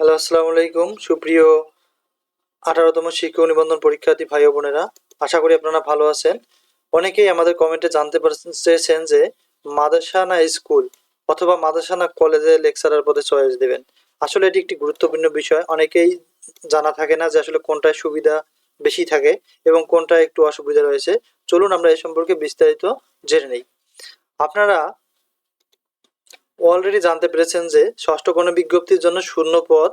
Hello, আসসালামু আলাইকুম। সুপ্রিয় আঠারোতম শিক্ষক নিবন্ধন পরীক্ষার্থী ভাই বোনেরা, আশা করি আপনারা ভালো আছেন। অনেকেই আমাদের কমেন্টে জানতে পারছেন চেয়েছেন যে মাদ্রাসা না স্কুল অথবা মাদ্রাসা না কলেজে লেকচারার পদে চয়েস দেবেন। আসলে এটি একটি গুরুত্বপূর্ণ বিষয়। অনেকেই জানা থাকে না যে আসলে কোনটায় সুবিধা বেশি থাকে এবং কোনটায় একটু অসুবিধা রয়েছে। চলুন আমরা এ সম্পর্কে বিস্তারিত জেনে নিই। আপনারা অলরেডি জানতে পেরেছেন যে ষষ্ঠ কোনো বিজ্ঞপ্তির জন্য শূন্য পদ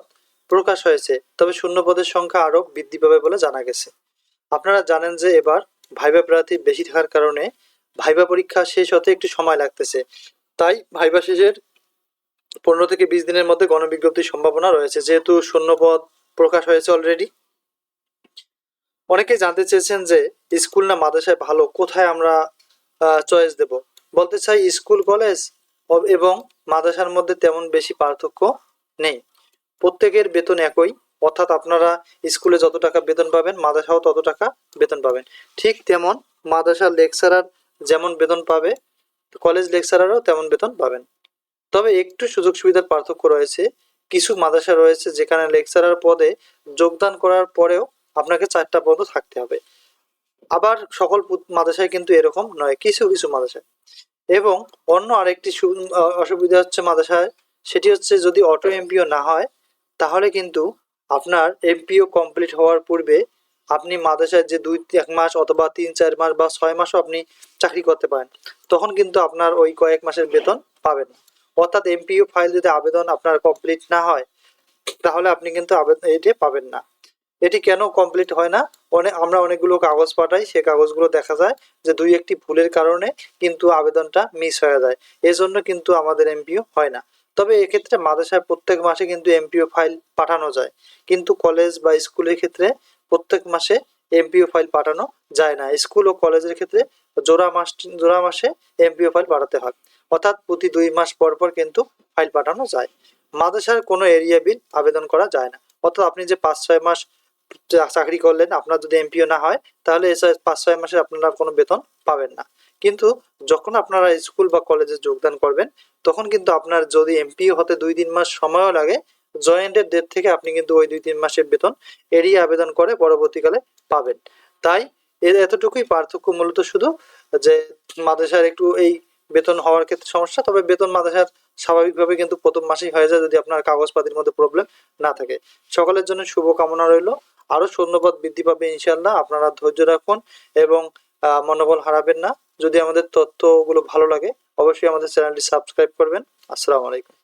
প্রকাশ হয়েছে, তবে শূন্য পদের সংখ্যা আরও বৃদ্ধি পাবে বলে জানা গেছে। আপনারা জানেন যে এবার ভাইবা প্রার্থী বেশি থাকার কারণে ভাইবা পরীক্ষা শেষ হতে একটু সময় লাগতেছে। তাই ভাইবা শেষের পনেরো থেকে বিশ দিনের মধ্যে গণবিজ্ঞপ্তির সম্ভাবনা রয়েছে। যেহেতু শূন্য পদ প্রকাশ হয়েছে অলরেডি অনেকেই জানতে চেয়েছেন যে স্কুল না মাদ্রাসায় ভালো, কোথায় আমরা চয়েস দেব? বলতে চাই স্কুল কলেজ এবং মাদ্রাসার মধ্যে তেমন বেশি পার্থক্য নেই। প্রত্যেকের বেতন একই, অর্থাৎ আপনারা স্কুলে যত টাকা বেতন পাবেন, মাদ্রাসাও তত টাকা বেতন পাবেন। ঠিক তেমন মাদ্রাসার লেকচারার যেমন বেতন পাবে, কলেজ লেকচারারও তেমন বেতন পাবেন। তবে একটু সুযোগ সুবিধার পার্থক্য রয়েছে। কিছু মাদ্রাসা রয়েছে যেখানে লেকচারার পদে যোগদান করার পরেও আপনাকে চারটা পদও থাকতে হবে। আবার সকল মাদ্রাসায় কিন্তু এরকম নয়, কিছু কিছু মাদ্রাসায়। এবং অন্য আরেকটি অসুবিধা হচ্ছে মাদ্রাসায়, সেটি হচ্ছে যদি অটো এমপিও না হয়, তাহলে কিন্তু আপনার এমপিও কমপ্লিট হওয়ার পূর্বে আপনি মাদ্রাসায় যে দুই, এক মাস অথবা তিন, চার মাস বা ছয় মাসও আপনি চাকরি করতে পারেন, তখন কিন্তু আপনার ওই কয়েক মাসের বেতন পাবেন। অর্থাৎ এমপিও ফাইল যদি আবেদন আপনার কমপ্লিট না হয়, তাহলে আপনি কিন্তু আবেদন এটি পাবেন না। এটি কেন কমপ্লিট হয় না? অনেক আমরা অনেকগুলো কাগজ পাঠাই, সে কাগজগুলো দেখা যায় যে দুই একটি ভুলের কারণে কিন্তু আবেদনটা মিস হয়ে যায়। এজন্য কিন্তু আমাদের এমপিও হয় না। তবে এক্ষেত্রে মাদ্রাসায় প্রত্যেক মাসে কিন্তু এমপিও ফাইল পাঠানো যায়। কিন্তু কলেজ বা স্কুলের ক্ষেত্রে প্রত্যেক মাসে এমপিও ফাইল পাঠানো যায় না। স্কুল ও কলেজের ক্ষেত্রে জোড়া মাস, জোড়া মাসে এমপিও ফাইল পাঠাতে হয়। অর্থাৎ প্রতি দুই মাস পর পর কিন্তু ফাইল পাঠানো যায়। মাদ্রাসার কোনো এরিয়া বিল আবেদন করা যায় না। অর্থাৎ আপনি যে পাঁচ, ছয় মাস চাকরি করলেন, আপনার যদি এমপিও না হয়, তাহলে পাঁচ, ছয় মাসে আপনারা কোনো বেতন পাবেন না। কিন্তু যখন আপনারা স্কুল বা কলেজে যোগদান করবেন, তখন কিন্তু আপনার যদি এমপিও হতে দুই, তিন মাস সময়ও লাগে জয়েন্টের ডেট থেকে আপনি কিন্তু ওই দুই, তিন মাসের বেতন এড়িয়ে আবেদন করে পরবর্তীকালে পাবেন। তাই এর এতটুকুই পার্থক্য মূলত শুধু যে মাদ্রাসার একটু এই বেতন হওয়ার ক্ষেত্রে সমস্যা, তবে বেতন মাদ্রাসার স্বাভাবিকভাবে কিন্তু প্রথম মাসেই হয়ে যায় যদি আপনার কাগজপাতির মধ্যে প্রবলেম না থাকে। সকলের জন্য শুভ কামনা রইল। আরও শূন্যপদ বৃদ্ধি পাবে ইনশাল্লাহ আপনারা ধৈর্য রাখুন এবং মনোবল হারাবেন না। যদি আমাদের তথ্যগুলো ভালো লাগে, অবশ্যই আমাদের চ্যানেলটি সাবস্ক্রাইব করবেন। আসসালামু আলাইকুম।